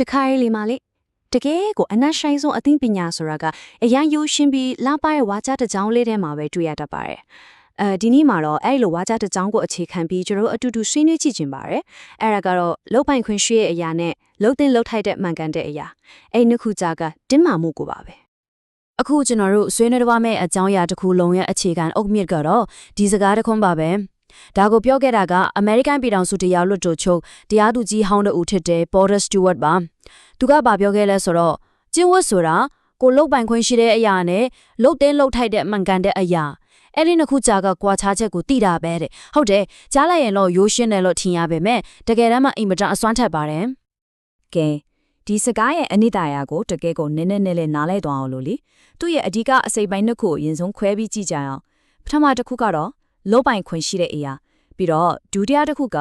တခါရေးလေးမလေးတကယ်ကိုအနက်ရှိုင်းဆုံးအသိပညာဆိုတာကအရန်ယူရှင်းပြီးလာပါရဲ့ဝါကြတစ်ကြောင်းလေးထဲမှာပဲတွေ့ရတတ်ပါတယ်အဲဒီနေ့မှာတော့အဲ့လိုဝါကြတစ်ကြောင်းကိုအခြေခံပြီးကျွန်တော်တို့အတူတူဆွေးနွေးကြည့်ခြင်းပါတယ်အဲ့ဒါကတော့လုတ်ပိုင်ခွင့်ရှိရဲ့အရာနဲ့လုတ်တင်လုတ်ထိုက်တဲ့မှန်ကန်တဲ့အရာအဲ့နှစ်ခုကြားကတင်းမာမှုကိုပါပဲအခုကျွန်တော်တို့ဆွေးနွေးတော့မယ့်အကြောင်းအရာတစ်ခုလုံးရဲ့အခြေခံအုတ်မြစ်ကတော့ဒီစကားတစ်ခွန်းပါပဲ ဒါကိုပြောခဲ့တာကအမေရိကန်ပြည်ထောင်စုတရားလွှတ်တော်ချုပ်တရားသူကြီးဟောင်းတို့ဦးထစ်တဲ့ Porter Stewart ပါသူကဗာပြောခဲ့လဲဆိုတော့ကျင့်ဝတ်ဆိုတာကိုလုတ်ပိုင်ခွင့်ရှိတဲ့အရာနဲ့လုတ်တင်းလုတ်ထိုက်တဲ့မှန်ကန်တဲ့အရာအဲ့ဒီနှစ်ခုကြားကကွာခြားချက်ကိုသိတာပဲတဲ့ဟုတ်တယ်ကြားလိုက်ရင်တော့ရိုးရှင်းတယ်လို့ထင်ရပါမယ်တကယ်တမ်းမှအိမ်မတန်အစွမ်းထက်ပါတယ်ကဲဒီစကားရဲ့အနိတရာကိုတကယ်ကိုနည်းနည်းနဲ့လဲနားလဲသွားအောင်လို့လေသူ့ရဲ့အဓိကအစိပ်ပိုင်းနှစ်ခုကိုအရင်ဆုံးခွဲပြီးကြည့်ကြအောင်ပထမတစ်ခုကတော့ လောပိုင်ခွင့်ရှိတဲ့အရာပြီးတော့ဒုတိယတစ်ခုက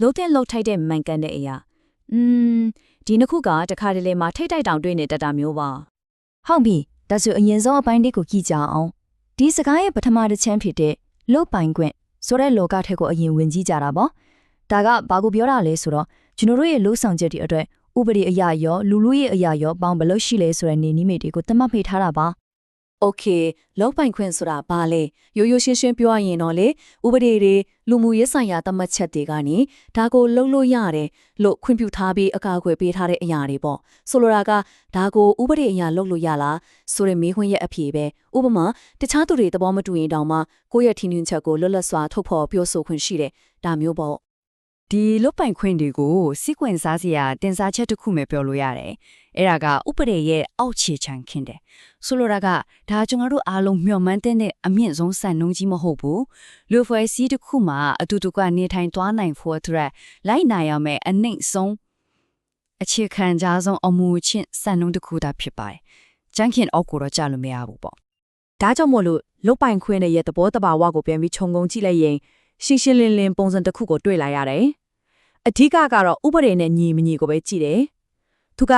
လုံးတဲ့လှုပ်ထိုက်တဲ့မှန်ကန်တဲ့အရာอืมဒီနှစ်ခုကတခါတလေမှာထိတ်တိုက်တောင်တွေ့နေတတ်တာမျိုးပါဟုတ်ပြီဒါဆိုအရင်ဆုံးအပိုင်းလေးကိုကြည့်ကြအောင်ဒီစကားရဲ့ပထမတစ်ချမ်းဖြစ်တဲ့လုတ်ပိုင်ခွင့်ဆိုတဲ့လောကထက်ကိုအရင်ဝင်ကြည့်ကြတာပေါ့ဒါကဘာကိုပြောတာလဲဆိုတော့ကျွန်တော်တို့ရဲ့လို့ဆောင်ချက်တွေအတွက်ဥပဒေအရာရောလူလူရဲ့အရာရောပေါင်းဘယ်လို့ရှိလဲဆိုတဲ့နေနည်းမိတွေကိုသတ်မှတ်ဖေးထားတာပါ โอเคလောက်ပိုင်ခွင့်ဆိုတာဘာလဲရိုးရိုးရှင်းရှင်းပြောရရင်တော့လေဥပဒေတွေလူမှုရေးဆိုင်ရာသတ်မှတ်ချက်တွေကနေဒါကိုလုံးလို့ရတယ်လို့ခွင့်ပြုထားပြီးအကာအကွယ်ပေးထားတဲ့အရာတွေပေါ့ဆိုလိုတာကဒါကိုဥပဒေအရာလုပ်လို့ရလားဆိုတဲ့မေးခွန်းရဲ့အဖြေပဲဥပမာတခြားသူတွေသဘောမတူရင်တောင်မှကိုယ့်ရဲ့ထင်မြင်ချက်ကိုလွတ်လပ်စွာထုတ်ဖော်ပြောဆိုခွင့်ရှိတယ်ဒါမျိုးပေါ့ ဒီလွတ်ပိုင်ခွင့်တွေကိုစီကွင်စားစရာတင်စားချက်တစ်ခုပဲပြောလို့ရတယ်။အဲ့ဒါကဥပဒေရဲ့အောက်ခြေချမ်းခင်းတယ်။ဆိုလိုတာကဒါကျွန်တော်တို့အားလုံးမျှော်မှန်းတဲ့အမြင့်ဆုံးစံနှုန်းကြီးမဟုတ်ဘူး။လူဖွဲ့စည်းတစ်ခုမှာအတူတူကနေထိုင်သွားနိုင်ဖို့အတွက်လိုက်နိုင်ရမယ့်အနှိမ့်ဆုံးအခြေခံကြားဆုံးအမှုချင်းစံနှုန်းတစ်ခုသာဖြစ်ပါတယ်။ကျန်းခင်အောက်ကိုတော့ကြားလို့မရဘူးပေါ့ဒါကြောင့်မို့လို့လုတ်ပိုင်ခွင့်ရဲ့သဘောတဘာဝကိုပြန်ပြီးခြုံငုံကြည့်လိုက်ရင် ရှင်းရှင်းလင်းလင်းပုံစံတစ်ခုကိုတွေ့လာရတယ်။အဓိကကတော့ဥပဒေနဲ့ညီမညီကိုပဲကြည့်တယ်။သူက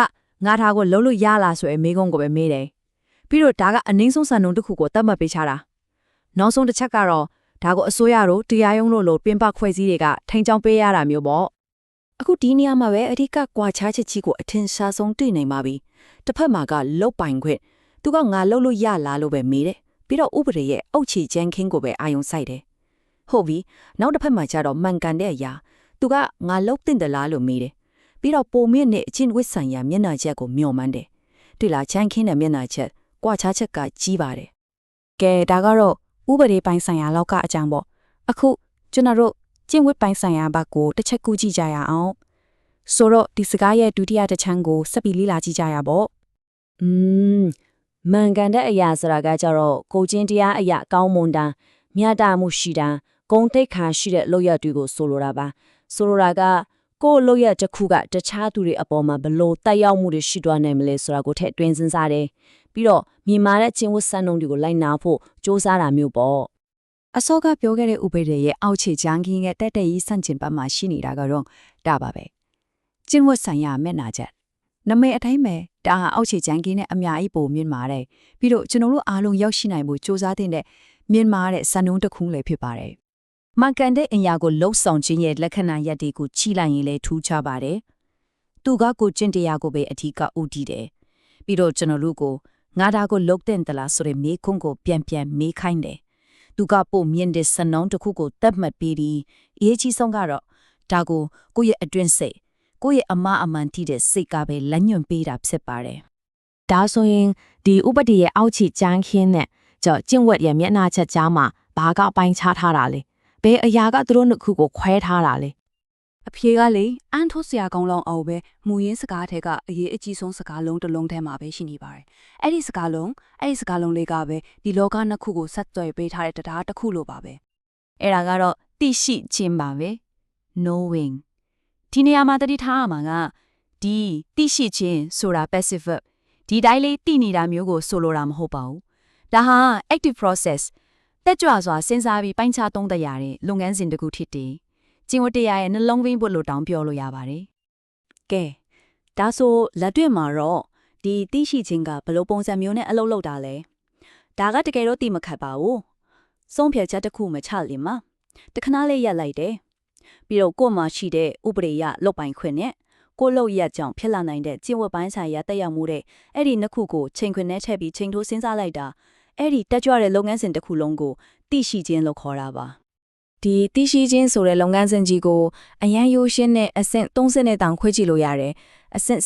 ငါထားကိုလုံးလို့ရလားဆိုရင်မေးခွန်းကိုပဲမေးတယ်။ပြီးတော့ဒါကအနည်းဆုံးစံနှုန်းတစ်ခုကိုသတ်မှတ်ပေးချတာ။နောက်ဆုံးတစ်ချက်ကတော့ဒါကိုအစိုးရတို့တရားရုံးတို့လိုပြင်ပခွဲစည်းတွေကထိန်ချောင်းပေးရတာမျိုးပေါ့။အခုဒီနေရာမှာပဲအဓိကကွာခြားချက်ကြီးကိုအထင်ရှားဆုံးတွေ့နိုင်ပါပြီ။တစ်ဖက်မှာကလုတ်ပိုင်ခွင့်သူကငါလုံးလို့ရလားလို့ပဲမေးတယ်။ပြီးတော့ဥပဒေရဲ့အုတ်ချီချမ်းခင်းကိုပဲအာယုံစိုက်တယ်။ ဟုတ်ပြီနောက်တစ်ဖက်မှာကျတော့မှန်ကန်တဲ့အရာသူကငါလုတ်တင်တယ်လားလို့မေးတယ်။ပြီးတော့ပုံမြင့်နဲ့အချင်းဝစ်ဆိုင်ရာမျက်နှာချက်ကိုမျှော်မှန်းတယ်။တွေ့လားချမ်းခင်းတဲ့မျက်နှာချက်ကွာခြားချက်ကကြီးပါတယ်။ကဲဒါကတော့ဥပဒေပိုင်းဆိုင်ရာလောက်ကအကြောင်းပေါ့။အခုကျွန်တော်တို့ကျင့်ဝတ်ပိုင်းဆိုင်ရာဘက်ကိုတစ်ချက်ကူးကြည့်ကြရအောင်။ဆိုတော့ဒီစကားရဲ့ဒုတိယတစ်ချမ်းကိုဆက်ပြီးလေ့လာကြည့်ကြရပေါ့။อืมမှန်ကန်တဲ့အရာဆိုတာကကြတော့ကိုချင်းတရားအရာကောင်းမွန်တာမြတ်တာမှုရှိတာ ဂုံတိတ်ခါရှိတဲ့လောက်ရတွေကိုဆိုလိုတာပါဆိုလိုတာကကိုယ့်လောက်ရတစ်ခုကတခြားသူတွေအပေါ်မှာဘလို့တက်ရောက်မှုတွေရှိသွားနိုင်မလဲဆိုတာကိုထည့်တွင်းစဉ်းစားတယ်ပြီးတော့မြင်မာတဲ့ချင်းဝတ်စံနှုန်းတွေကိုလိုက်နာဖို့စ조사တာမျိုးပေါ့ အစောကပြောခဲ့တဲ့ဥပဒေရဲ့အောက်ခြေချမ်းခင်းရဲ့တက်တဲ့ရေးဆန့်ကျင်ဘက်မှာရှိနေတာကတော့ဒါပါပဲကျင့်ဝတ်ဆိုင်ရာမျက်နာချက်နမိတ်အတိုင်းပဲဒါဟာအောက်ခြေချမ်းခင်းနဲ့အများကြီးပုံမြင့်မာတယ်ပြီးတော့ကျွန်တော်တို့အားလုံးရောက်ရှိနိုင်ဖို့စ조사တဲ့မြင့်မာတဲ့စံနှုန်းတစ်ခုလည်းဖြစ်ပါတယ် မှန်ကန်တဲ့အရာကိုလှုပ်ဆောင်ခြင်းရဲ့လက္ခဏာရပ်တွေကိုချိလိုက်ရင်လည်းထူးခြားပါတယ်သူကကိုကျင့်တရားကိုပဲအထီးကဥတည်တယ်ပြီးတော့ကျွန်တော်တို့ကိုငါဒါကိုလှုပ်တဲ့တလားဆိုတဲ့မေးခွန်းကိုပြန်ပြန်မေးခိုင်းတယ်သူကပို့မြင့်တဲ့စနှုန်းတစ်ခုကိုတတ်မှတ်ပြီးပြီးအရေးကြီးဆုံးကတော့ဒါကိုကိုယ့်ရဲ့အတွင်းစိတ်ကိုယ့်ရဲ့အမအမှန်တိတဲ့စိတ်ကပဲလက်ညွန်ပေးတာဖြစ်ပါတယ်ဒါဆိုရင်ဒီဥပဒေရဲ့အောက်ခြေကြမ်းခင်းနဲ့ကြောင့်ကျင့်ဝတ်ရဲ့မျက်နှာချက်ကြားမှာဘာကအပိုင်းခြားထားတာလဲ ဘယ်အရာကသူတို့နှစ်ခုကိုခွဲထားတာလဲအဖြေကလေအန်ထိုးစရာကောင်းလောင်းအောင်ပဲမူရင်းစကားထဲကအရေးအကြီးဆုံးစကားလုံးတစ်လုံးထဲမှာပဲရှိနေပါတယ်။အဲ့ဒီစကားလုံးအဲ့ဒီစကားလုံးလေးကပဲဒီလောကနှစ်ခုကိုဆက်သွယ်ပေးထားတဲ့တရားတစ်ခုလိုပါပဲအဲ့ဒါကတော့သိရှိခြင်းပါပဲ knowing ဒီနေရာမှာတတိထားရမှာကဒီသိရှိခြင်းဆိုတာ passive verb ဒီတိုင်းလေးသိနေတာမျိုးကိုဆိုလိုတာမဟုတ်ပါဘူးဒါဟာ active process တက်ကြွစွာစဉ်းစားပြီးပိုင်းခြားသုံးသပ်ရတဲ့လုပ်ငန်းစဉ်တစ်ခုဖြစ်တယ်ကျင့်ဝတ်တရားရဲ့နှလုံးသွင်းဖို့လို့တောင်းပြောလို့ရပါတယ်ကဲဒါဆိုလက်တွေ့မှာတော့ဒီသိရှိခြင်းကဘယ်လိုပုံစံမျိုးနဲ့အလုပ်လုပ်တာလဲဒါကတကယ်တော့သိမခတ်ပါဘူးဆုံးဖြတ်ချက်တစ်ခုမချလင်မှာတခဏလေးရက်လိုက်တယ်ပြီးတော့ကို့မှာရှိတဲ့ဥပဒေရလုတ်ပိုင်ခွင့်နဲ့ကိုယ့်လောက်ရက်ကြောင့်ဖြစ်လာနိုင်တဲ့ကျင့်ဝတ်ပိုင်းဆိုင်ရာတက်ရောက်မှုတဲ့အဲ့ဒီနှစ်ခုကိုချိန်ခွင်နဲ့ထည့်ပြီးချိန်ထိုးစဉ်းစားလိုက်တာ အဲ့ဒီတက်ကြွတဲ့လုပ်ငန်းစဉ်တစ်ခုလုံးကိုသိရှိခြင်းလို့ခေါ်တာပါဒီသိရှိခြင်းဆိုတဲ့လုပ်ငန်းစဉ်ကြီးကိုအရန်ရိုးရှင်းတဲ့အဆင့်30နဲ့တောင်ခွဲကြည့်လို့ရတယ်အဆင့်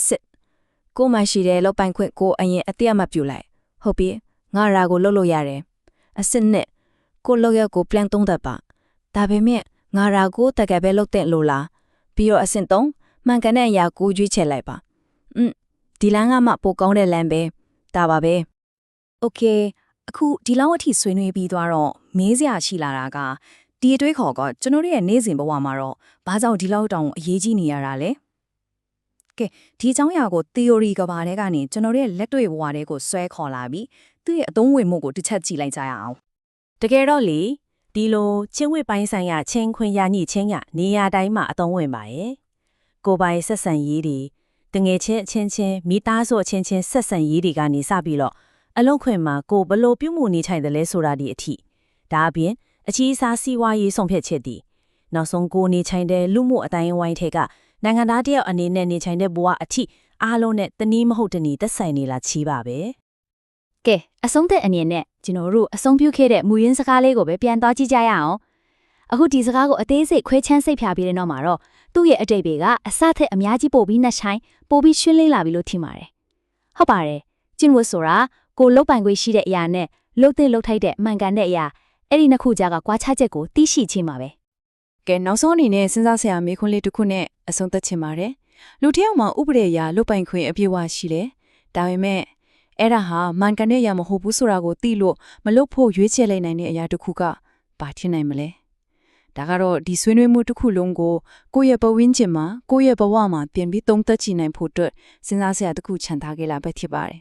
6ကိုမှရှိတဲ့လောက်ပိုင်ခွင့်ကိုအရင်အတိအမှပြုလိုက်ဟုတ်ပြီငါရာကိုလှုပ်လို့ရတယ်အဆင့်9ကိုလောက်ရက်ကို plan သုံးသက်ပါဒါပေမဲ့ငါရာကိုတကယ်ပဲလှုပ်တဲ့လို့လားပြီးတော့အဆင့်3မှန်ကန်တဲ့အရာကိုကြွေးချက်လိုက်ပါอืมဒီလမ်းကမှပိုကောင်းတဲ့လမ်းပဲဒါပါပဲ okay အခုဒီလောက်အထိဆွေးနွေးပြီးသွားတော့မေးစရာရှိလာတာကဒီအတွေးခေါ်ကကျွန်တော်တို့ရဲ့နေ့စဉ်ဘဝမှာတော့ဘာကြောင့်ဒီလောက်တောင်အရေးကြီးနေရတာလဲကဲဒီအကြောင်းအရာကို theory ကဘာတဲကနေကျွန်တော်တို့ရဲ့လက်တွေ့ဘဝတွေကိုဆွဲခေါ်လာပြီးသူ့ရဲ့အသုံးဝင်မှုကိုတစ်ချက်ကြည့်လိုက်ကြရအောင်တကယ်တော့လေဒီလိုချင်းဝစ်ပိုင်းဆိုင်ရာချင်းခွင်ရညှိချင်းရနေရာတိုင်းမှာအသုံးဝင်ပါရဲ့ကိုယ်ပိုင်ဆက်ဆံရေးတွေတငယ်ချင်းအချင်းချင်းမိသားစုအချင်းချင်းဆက်ဆံရေးတွေကနေစပြီးတော့ အလုံးခွင်မှာကိုယ်ဘလို့ပြုမှုနေထိုင်တယ်လဲဆိုတာဒီအထိဒါအပြင်အချီးအစားစီးပွားရေးဆုံးဖြတ်ချက်တွေနောက်ဆုံးကိုယ်နေထိုင်တဲ့လူမှုအတိုင်းအဝိုင်းထဲကနိုင်ငံသားတယောက်အနေနဲ့နေထိုင်တဲ့ဘဝအထိအားလုံးနဲ့တနည်းမဟုတ်တနည်းသက်ဆိုင်နေလာချီးပါပဲကဲအဆုံးသက်အနေနဲ့ကျွန်တော်တို့အဆုံးပြုခဲ့တဲ့မူရင်းစကားလေးကိုပဲပြန်သွားကြည့်ကြရအောင်အခုဒီစကားကိုအသေးစိတ်ခွဲချမ်းစိတ်ဖြာပြီးတဲ့နောက်မှာတော့သူ့ရဲ့အတိတ်ဘေကအစထက်အများကြီးပို့ပြီးနှဆိုင်ပို့ပြီးရှင်းလင်းလာပြီလို့ထင်ပါတယ်ဟုတ်ပါတယ်ကျင့်ဝတ်ဆိုတာ ကိုလုတ်ပိုင်ခွေရှိတဲ့အရာနဲ့လုတ်တဲ့လုတ်ထိုက်တဲ့မှန်ကန်တဲ့အရာအဲ့ဒီနှစ်ခုကြားကကွာခြားချက်ကိုသိရှိခြင်းပါပဲကဲနောက်ဆုံးအနေနဲ့စဉ်းစားဆရာမေးခွန်းလေးတစ်ခုနဲ့အဆုံးသတ်ချင်ပါတယ်လူတစ်ယောက်မှာဥပဒေအရလုတ်ပိုင်ခွင့်အပြည့်အဝရှိတယ်ဒါပေမဲ့အဲ့ဒါဟာမန်ကန်တဲ့အရာမဟုတ်ဘူးဆိုတာကိုသိလို့မလုပ်ဖို့ရွေးချယ်လိုက်နိုင်တဲ့အရာတစ်ခုကဘာဖြစ်နိုင်မလဲဒါကတော့ဒီဆွေးနွေးမှုတစ်ခုလုံးကိုကိုယ့်ရဲ့ပဝင်းချင်မှာကိုယ့်ရဲ့ဘဝမှာပြင်ပြီးသုံးသပ်ကြည့်နိုင်ဖို့အတွက်စဉ်းစားဆရာတစ်ခုခြံထားခဲ့လာပဲဖြစ်ပါတယ်